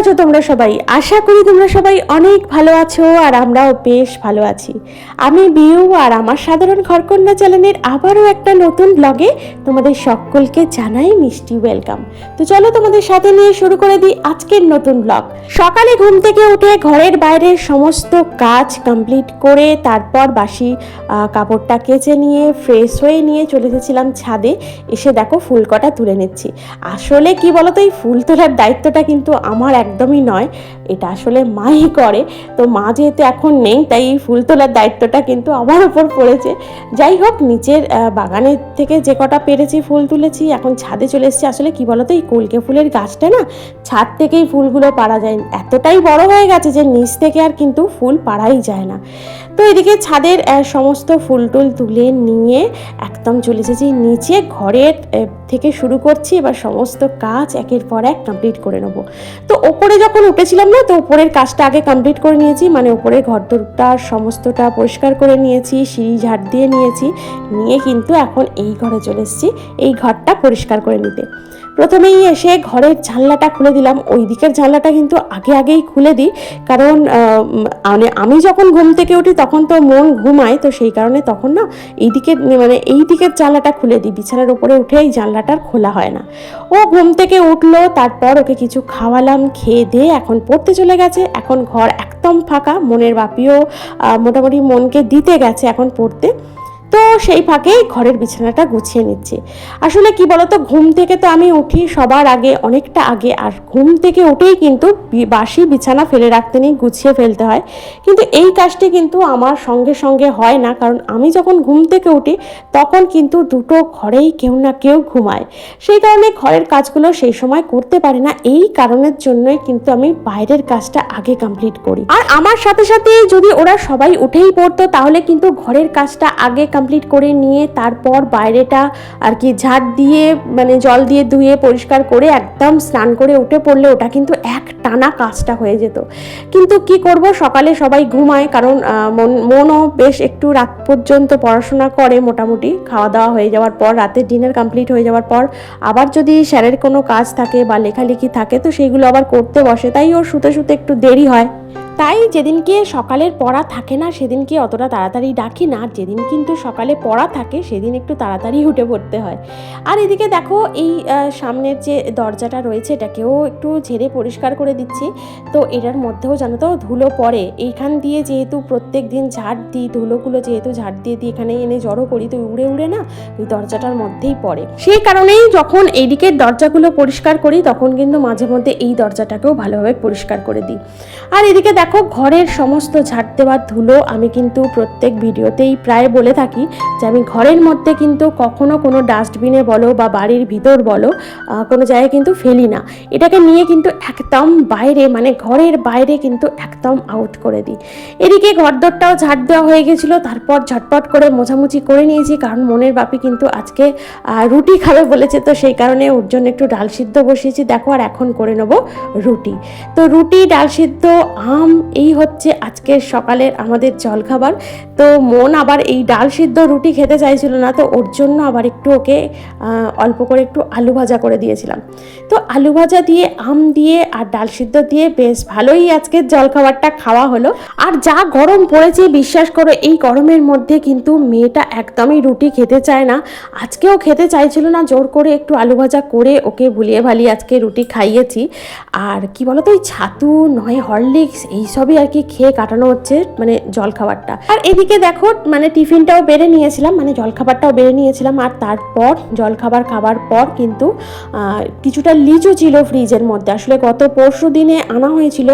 আছো তোমরা সবাই? আশা করি তোমরা সবাই অনেক ভালো আছো আর আমরাও বেশ ভালো আছি। আমি বিউ আর আমার সাধারণ ঘরকন্যা চ্যানেলের আবারও একটা নতুন ব্লগে তোমাদের সকলকে জানাই মিষ্টি ওয়েলকাম তো চলো তোমাদের সাথে নিয়ে শুরু করে দিই আজকের নতুন ব্লগ সকালে ঘুম থেকে উঠে ঘরের বাইরের সমস্ত কাজ কমপ্লিট করে তারপর বাসি কাপড়টা কেচে নিয়ে ফ্রেশ হয়ে নিয়ে চলে এসেছিলাম ছাদে। এসে দেখো ফুল কটা তুলে নিচ্ছি। আসলে কি বলতো, এই ফুল তোলার দায়িত্বটা কিন্তু আমার একদমই নয়। এটা আসলে মাই করে। তো মা যেহেতু এখন নেই, তাই এই ফুল তোলার দায়িত্বটা কিন্তু আমার উপর পড়েছে। যাই হোক, নিচের বাগানের থেকে যে কটা পেরেছি, ফুল তুলেছি, এখন ছাদে চলে এসেছি। আসলে কি বলতো, এই কলকে ফুলের গাছটা না, ছাদ থেকেই ফুলগুলো পাড়া যায়। এতটাই বড় হয়ে গেছে যে নিচ থেকে আর কিন্তু ফুল পাড়াই যায় না। তো এদিকে ছাদের সমস্ত ফুল টুল তুলে নিয়ে একদম চলে এসেছি। নিচে ঘরের থেকে শুরু করছি। এবার সমস্ত কাজ একের পর এক কমপ্লিট করে নেব। তো ওপরে যখন উঠেছিলাম না, তো ওপরের কাজটা আগে কমপ্লিট করে নিয়েছি মানে ওপরে ঘরদোরটা সমস্তটা পরিষ্কার করে নিয়েছি, সিঁড়ি ঝাড় দিয়ে নিয়েছি, নিয়ে কিন্তু এখন এই ঘরে চলে এসেছি, এই ঘরটা পরিষ্কার করে নিতে। প্রথমেই এসে ঘরের জানলাটা খুলে দিলাম। ওই দিকের জানলাটা কিন্তু আগে আগেই খুলে দিই, কারণ মানে আমি যখন ঘুম থেকে উঠি তখন তো মন ঘুমায়, তো সেই কারণে তখন না এই দিকের মানে এই দিকের জানলাটা খুলে দিই, বিছানার উপরে উঠে এই জানলাটার খোলা হয় না। ও ঘুম থেকে উঠল, তারপর ওকে কিছু খাওয়ালাম, খেয়ে দিয়ে এখন পড়তে চলে গেছে। এখন ঘর একদম ফাঁকা, মনের বাপিও মোটামুটি মনকে দিতে গেছে এখন পড়তে। তো সেই ফাঁকেই ঘরের বিছানাটা গুছিয়ে নিচ্ছি। আসলে কি বলতো, ঘুম থেকে তো আমি উঠি সবার আগে, অনেকটা আগে, আর ঘুম থেকে উঠেই কিন্তু বাসি বিছানা ফেলে রাখতে নেই, গুছিয়ে ফেলতে হয়। কিন্তু এই কাজটি কিন্তু আমার সঙ্গে সঙ্গে হয় না, কারণ আমি যখন ঘুম থেকে উঠি, তখন কিন্তু দুটো ঘরেই কেউ না কেউ ঘুমায়। সেই কারণে ঘরের কাজগুলো সেই সময় করতে পারি না, এই কারণের জন্যই কিন্তু আমি বাইরের কাজটা আগে কমপ্লিট করি। আর আমার সাথে সাথে যদি ওরা সবাই উঠেই পড়তো, তাহলে কিন্তু ঘরের কাজটা আগে কমপ্লিট করে নিয়ে তারপর বাইরেটা আর কি ঝাড় দিয়ে মানে জল দিয়ে ধুয়ে পরিষ্কার করে একদম স্নান করে উঠে পড়লে ওটা কিন্তু এক টানা কাজটা হয়ে যেত। কিন্তু কি করব? সকালে সবাই ঘুমায় কারণ মন, মনও বেশ একটু রাত পর্যন্ত পড়াশোনা করে মোটামুটি। খাওয়া দাওয়া হয়ে যাওয়ার পর, রাতের ডিনার কমপ্লিট হয়ে যাওয়ার পর, আবার যদি স্যারের কোনো কাজ থাকে বা লেখালেখি থাকে, তো সেইগুলো আবার করতে বসে। তাই ওর শুতে শুতে একটু দেরি হয়। তাই যেদিনকে সকালের পড়া থাকে না, সেদিনকে অতটা তাড়াতাড়ি ডাকি না। আর যেদিন কিন্তু সকালে পড়া থাকে, সেদিন একটু তাড়াতাড়ি উঠে পড়তে হয়। আর এদিকে দেখো, এই সামনের যে দরজাটা রয়েছে, এটাকেও একটু ঝেড়ে পরিষ্কার করে দিচ্ছি। তো এটার মধ্যেও জানো তো ধুলো পড়ে। এইখান দিয়ে যেহেতু প্রত্যেক দিন ঝাড় দিই, ধুলোগুলো যেহেতু ঝাড় দিয়ে দিই এখানে এনে জড়ো করি, তো উড়ে উড়ে না দরজাটার মধ্যেই পড়ে। সেই কারণেই যখন এইদিকের দরজাগুলো পরিষ্কার করি, তখন কিন্তু মাঝে মধ্যে এই দরজাটাকেও ভালোভাবে পরিষ্কার করে দিই। আর এদিকে দেখো ঘরের সমস্ত ঝাড় দেওয়ার ধুলো আমি কিন্তু প্রত্যেক ভিডিওতেই প্রায় বলে থাকি যে আমি ঘরের মধ্যে কিন্তু কখনো কোনো ডাস্টবিনে বলো বা বাড়ির ভিতর বলো কোনো জায়গায় কিন্তু ফেলি না। এটাকে নিয়ে কিন্তু একদম বাইরে মানে ঘরের বাইরে কিন্তু একদম আউট করে দিই। এদিকে ঘরদরটাও ঝাড় দেওয়া হয়ে গেছিল, তারপর ঝটপট করে মোছামুছি করে নিয়েছি, কারণ মনের বাপি কিন্তু আজকে রুটি খাবে বলেছে, তো সেই কারণে ওর জন্য একটু ডাল সিদ্ধ বসিয়েছি। দেখো আর এখন করে নেব রুটি। তো রুটি, ডাল সিদ্ধ, আম, এই হচ্ছে আজকের সকালের আমাদের জলখাবার। তো মন আবার এই ডাল সিদ্ধ রুটি খেতে চাইছিল না, তো ওর জন্য আবার একটু ওকে অল্প করে একটু আলু ভাজা করে দিয়েছিলাম। তো আলু ভাজা দিয়ে, আম দিয়ে আর ডাল সিদ্ধ দিয়ে বেশ ভালোই আজকের জলখাবারটা খাওয়া হলো। আর যা গরম পড়েছে, বিশ্বাস করো, এই গরমের মধ্যে কিন্তু মেয়েটা একদমই রুটি খেতে চায় না। আজকেও খেতে চাইছিল না, জোর করে একটু আলু ভাজা করে ওকে ভুলিয়ে ভালিয়ে আজকে রুটি খাইয়েছি। আর কি বলতো ওই ছাতু, নয় হরলিক্স, এইসবই আর কি খেয়ে কাটানো হচ্ছে মানে জলখাবারটা। আর এদিকে দেখো মানে টিফিনটাও বেড়ে নিয়েছিলাম মানে জলখাবারটাও বেড়ে নিয়েছিলাম। আর তারপর, জলখাবার খাবার পর কিন্তু কিছুটা লিচু ছিল ফ্রিজের মধ্যে। আসলে গত পরশু দিনে আনা হয়েছিল।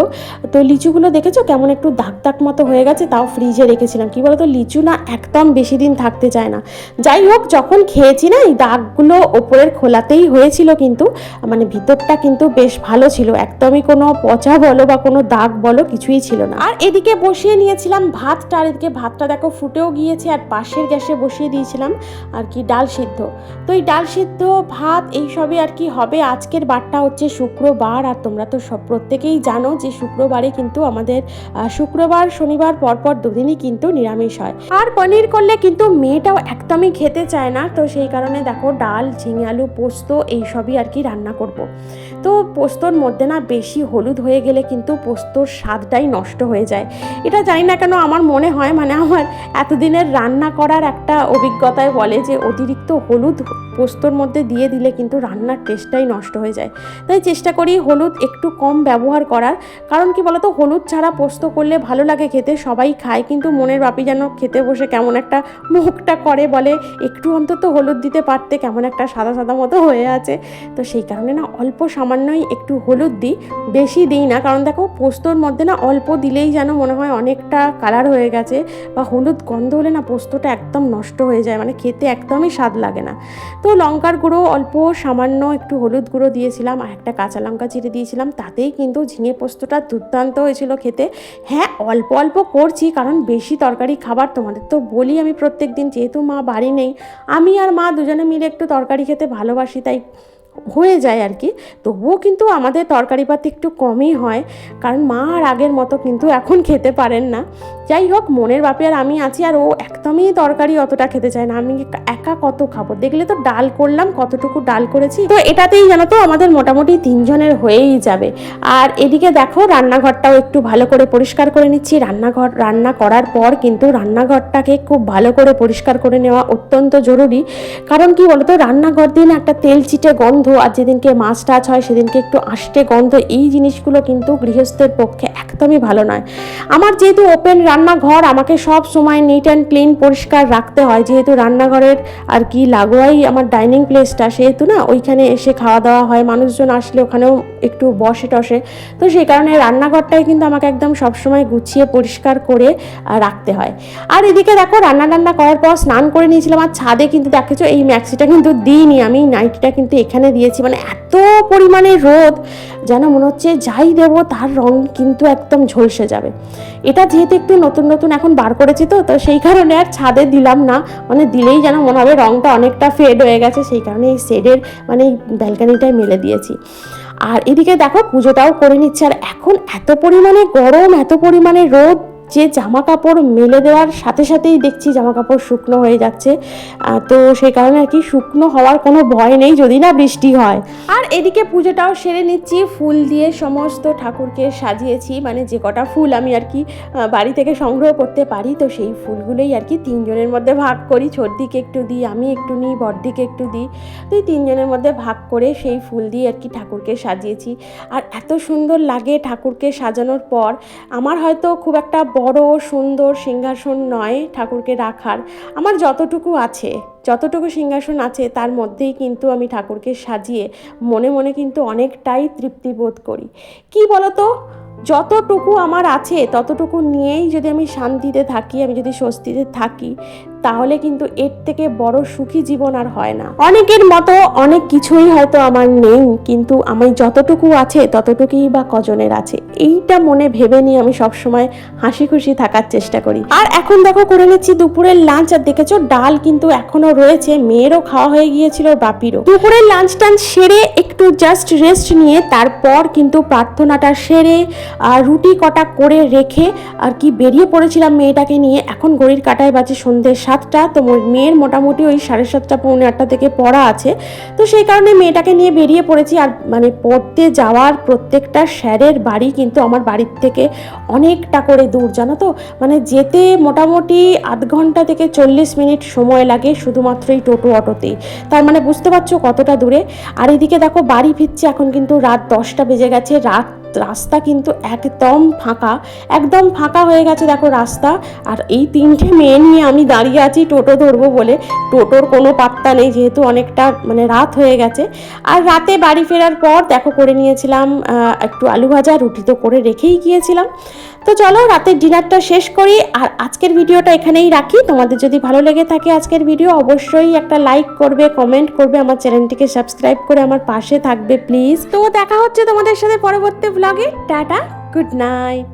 তো লিচুগুলো দেখেছ? কেমন একটু দাগ দাগ মতো হয়ে গেছে, তাও ফ্রিজে রেখেছিলাম। কি বলতো? লিচু না একদম বেশি দিন থাকতে চায় না। যাই হোক, যখন খেয়েছি না, এই দাগগুলো ওপরের খোলাতেই হয়েছিল কিন্তু মানে ভিতরটা কিন্তু বেশ ভালো ছিল। একদমই কোনো পচা বলো বা কোনো দাগ বলো বলো কিছুই ছিল না। আর এদিকে বসিয়ে নিয়েছিলাম ভাতটা, আর এদিকে ভাতটা দেখো ফুটেও গিয়েছে, আর পাশের গ্যাসে বসিয়ে দিয়েছিলাম, আর কি ডাল সিদ্ধ। তো এই ডাল সিদ্ধ, ভাত, এইসবই আর কি হবে। আজকের বারটা হচ্ছে শুক্রবার, আর তোমরা তো সব প্রত্যেকেই জানো যে শুক্রবারে কিন্তু আমাদের শুক্রবার, শনিবার পরপর দুদিনই কিন্তু নিরামিষ হয়। আর পনির করলে কিন্তু মেয়েটাও একদমই খেতে চায় না। তো সেই কারণে দেখো ডাল, ঝিঙে আলু, পোস্ত এইসবই আর কি রান্না করব। তো পোস্তর মধ্যে না বেশি হলুদ হয়ে গেলে কিন্তু পোস্তর স্বাদটাই নষ্ট হয়ে যায়। এটা জানি না কেন আমার মনে হয় মানে আমার এতদিনের রান্না করার একটা অভিজ্ঞতায় বলে যে অতিরিক্ত হলুদ পোস্তর মধ্যে দিয়ে দিলে কিন্তু রান্নার টেস্টটাই নষ্ট হয়ে যায়। তাই চেষ্টা করি হলুদ একটু কম ব্যবহার করার। কারণ কি বলতো, হলুদ ছাড়া পোস্ত করলে ভালো লাগে খেতে, সবাই খায়, কিন্তু মনের বাপি যেন খেতে বসে কেমন একটা মুখটা করে বলে, একটু অন্তত হলুদ দিতে পারতে কেমন একটা সাদা সাদা মতো হয়ে আছে। তো সেই কারণে না, অল্প সামান্যই একটু হলুদ দিই, বেশি দিই না, কারণ দেখো, পোস্তর মধ্যে না অল্প দিলেই যেন মনে হয় অনেকটা কালার হয়ে গেছে, বা হলুদ গন্ধ হলে না পোস্তটা একদম নষ্ট হয়ে যায় মানে খেতে একদমই স্বাদ লাগে না। তো লঙ্কার গুঁড়ো অল্প সামান্য একটু হলুদ গুঁড়ো দিয়েছিলাম, আর একটা কাঁচা লঙ্কা চিড়ে দিয়েছিলাম তাতেই কিন্তু ঝিঙে পোস্তটা দুর্দান্ত হয়েছিল খেতে। হ্যাঁ অল্প অল্প করছি, কারণ বেশি তরকারি খাবার তোমাদের তো বলি আমি প্রত্যেক দিন যেহেতু মা বাড়ি নেই, আমি আর মা দুজনে মিলে একটু তরকারি খেতে ভালোবাসি, তাই হয়ে যায় আর কি। তবুও কিন্তু আমাদের তরকারিপাতি একটু কমই হয়, কারণ মা আর আগের মতো কিন্তু এখন খেতে পারেন না। যাই হোক, মনের বাপে আর আমি আছি, আর ও একদমই তরকারি অতটা খেতে চায় না। আমি একা কত খাব? দেখলে তো ডাল করলাম, কতটুকু ডাল করেছি। তো এটাতেই জানো তো, আমাদের মোটামুটি তিনজনের হয়েই যাবে। আর এদিকে দেখো, রান্নাঘরটাও একটু ভালো করে পরিষ্কার করে নিচ্ছি। রান্নাঘর, রান্না করার পর কিন্তু রান্নাঘরটাকে খুব ভালো করে পরিষ্কার করে নেওয়া অত্যন্ত জরুরি। কারণ কি বলতো, রান্নাঘর দিন একটা তেল চিটে গন্ধ আর যেদিনকে মাছ টাছ হয়, সেদিনকে একটু আষ্টে গন্ধ, এই জিনিসগুলো কিন্তু গৃহস্থের পক্ষে একদমই ভালো নয়। আমার যেহেতু ওপেন রান্নাঘর, আমাকে সব সময় নিট অ্যান্ড ক্লিন পরিষ্কার রাখতে হয়। যেহেতু রান্নাঘরের আর কি লাগোয়াই আমার ডাইনিং প্লেসটা সেহেতু না ওইখানে এসে খাওয়া দাওয়া হয়। মানুষজন আসলে ওখানেও একটু বসে টসে। তো সেই কারণে রান্নাঘরটাই কিন্তু আমাকে একদম সবসময় গুছিয়ে, পরিষ্কার করে রাখতে হয়। আর এদিকে দেখো, রান্না টান্না করার পর স্নান করে নিয়েছিলাম। আর ছাদে কিন্তু দেখেছ এই ম্যাক্সিটা কিন্তু দিইনি আমি নাইটিটা কিন্তু এখানে দিয়েছি। মানে এত পরিমাণে রোদ যেন মনে হচ্ছে যাই দেবো, তার রং কিন্তু একদম ঝলসে যাবে। এটা যেহেতু একটু নতুন নতুন এখন বার করেছি তো তো সেই কারণে আর ছাদে দিলাম না। মানে দিলেই যেন মনে হবে রংটা অনেকটা ফেড হয়ে গেছে, সেই কারণে এই শেডের মানে ব্যালকানিটাই মেলে দিয়েছি। আর এদিকে দেখো পুজোটাও করে নিচ্ছে। আর এখন এত পরিমাণে গরম, এত পরিমাণে রোদ যে জামা কাপড় মেলে দেওয়ার সাথে সাথেই দেখছি জামা কাপড় শুকনো হয়ে যাচ্ছে। তো সেই কারণে আর কি শুকনো হওয়ার কোনো ভয় নেই যদি না বৃষ্টি হয়। আর এদিকে পুজোটাও সেরে নিচ্ছি, ফুল দিয়ে সমস্ত ঠাকুরকে সাজিয়েছি মানে যে কটা ফুল আমি আর কি বাড়ি থেকে সংগ্রহ করতে পারি, তো সেই ফুলগুলোই আর কি তিনজনের মধ্যে ভাগ করি ছোটদিকে একটু দিই, আমি একটু নিই বড়দিকে একটু দিই। তো তিনজনের মধ্যে ভাগ করে সেই ফুল দিয়ে আর কি ঠাকুরকে সাজিয়েছি। আর এত সুন্দর লাগে ঠাকুরকে সাজানোর পর, আমার হয়তো খুব একটা বড়, সুন্দর সিংহাসন নয় ঠাকুরকে রাখার। আমার যতটুকু আছে, যতটুকু সিংহাসন আছে, তার মধ্যেই কিন্তু আমি ঠাকুরকে সাজিয়ে মনে মনে কিন্তু অনেকটাই তৃপ্তি বোধ করি। কি বলতো? যতটুকু আমার আছে, ততটুকু নিয়েই যদি আমি শান্তিতে থাকি, আমি যদি স্বস্তিতে থাকি তাহলে কিন্তু এর থেকে বড় সুখী জীবন আর হয় না। অনেকের মতো অনেক কিছুই হয়তো আমার নেই, কিন্তু আমি যতটুকু আছে, ততটুকুই বা কজনের আছে। এইটা মনে ভেবে নিয়ে আমি সবসময় হাসি খুশি থাকার চেষ্টা করি। আর এখন দেখো, করে নিচ্ছি দুপুরের লাঞ্চ আর দেখেছ ডাল কিন্তু এখনও রয়েছে, মেয়েরও খাওয়া হয়ে গিয়েছিল, বাপিরও। দুপুরের লাঞ্চ টাঞ্চ সেরে একটু জাস্ট রেস্ট নিয়ে, তারপর কিন্তু প্রার্থনাটা সেরে আর রুটি কটা করে রেখে, আর কি বেরিয়ে পড়েছিলাম মেয়েটাকে নিয়ে, এখন ঘড়ির কাটায় বাজে সন্ধ্যে সাতটা, তো মেয়ের মোটামুটি ওই সাড়ে সাতটা, পৌনে আটটা থেকে পড়া আছে। তো সেই কারণে মেয়েটাকে নিয়ে বেরিয়ে পড়েছি। আর মানে পড়তে যাওয়ার প্রত্যেকটা স্যারের বাড়ি কিন্তু আমার বাড়ির থেকে অনেকটা করে দূর, জানো তো? মানে যেতে মোটামুটি আধ ঘণ্টা থেকে চল্লিশ মিনিট সময় লাগে শুধুমাত্র এই টোটো অটোতেই। তার মানে বুঝতে পারছ কতটা দূরে? আর এদিকে দেখো বাড়ি ফিরছে, এখন কিন্তু রাত দশটা বেজে গেছে। রাত রাস্তা কিন্তু একদম ফাঁকা একদম ফাঁকা হয়ে গেছে দেখো রাস্তা। আর এই তিনটে মেয়ে নিয়ে আমি দাঁড়িয়ে আছি টোটো ধরবো বলে। টোটোর কোনো পাত্তা নেই, যেহেতু অনেকটা মানে রাত হয়ে গেছে। আর রাতে বাড়ি ফেরার পর দেখো করে নিয়েছিলাম একটু আলু ভাজা, রুটি তো করে রেখেই গিয়েছিলাম। তো চলো রাতের ডিনারটা শেষ করি। আর আজকের ভিডিওটা এখানেই রাখি। তোমাদের যদি ভালো লেগে থাকে আজকের ভিডিও, অবশ্যই একটা লাইক করবে কমেন্ট করবে, আমার চ্যানেলটিকে সাবস্ক্রাইব করে আমার পাশে থাকবে প্লিজ তো দেখা হচ্ছে তোমাদের সাথে পরবর্তী ব্লগে টাটা গুড নাইট।